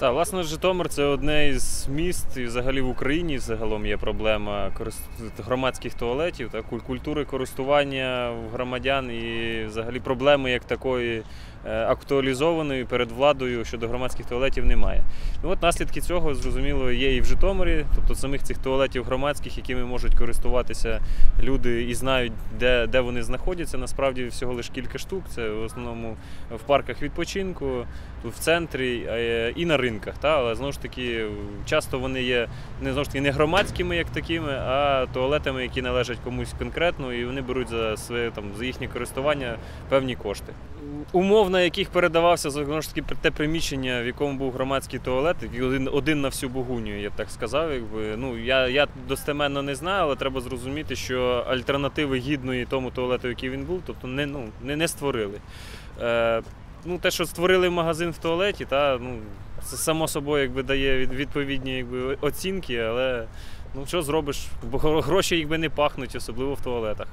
Так, власне, Житомир це одне із міст, і взагалі в Україні загалом є проблема громадських туалетів та куль- культури користування громадян і взагалі проблеми як такої е, актуалізованої перед владою щодо громадських туалетів немає. Ну от наслідки цього зрозуміло є і в Житомирі, тобто самих цих туалетів громадських, якими можуть користуватися люди і знають, де, де вони знаходяться. Насправді всього лише кілька штук. Це в основному в парках відпочинку, в центрі е, і на ринках. Та? Але знову ж таки, часто вони є не знову ж таки не громадськими як такими, а туалетами, які належать комусь конкретно, і вони беруть за своє там за їхнє користування певні кошти. Умов, на яких передавався знову ж таки те приміщення, в якому був громадський туалет, який один, один на всю Богунію, я б так сказав. Якби ну я, я достеменно не знаю, але треба зрозуміти, що альтернативи гідної тому туалету, який він був, тобто не, ну, не, не створили. Е, ну, те, що створили магазин в туалеті, та, ну, це само собою якби, дає відповідні якби, оцінки, але ну, що зробиш, бо гроші якби не пахнуть, особливо в туалетах.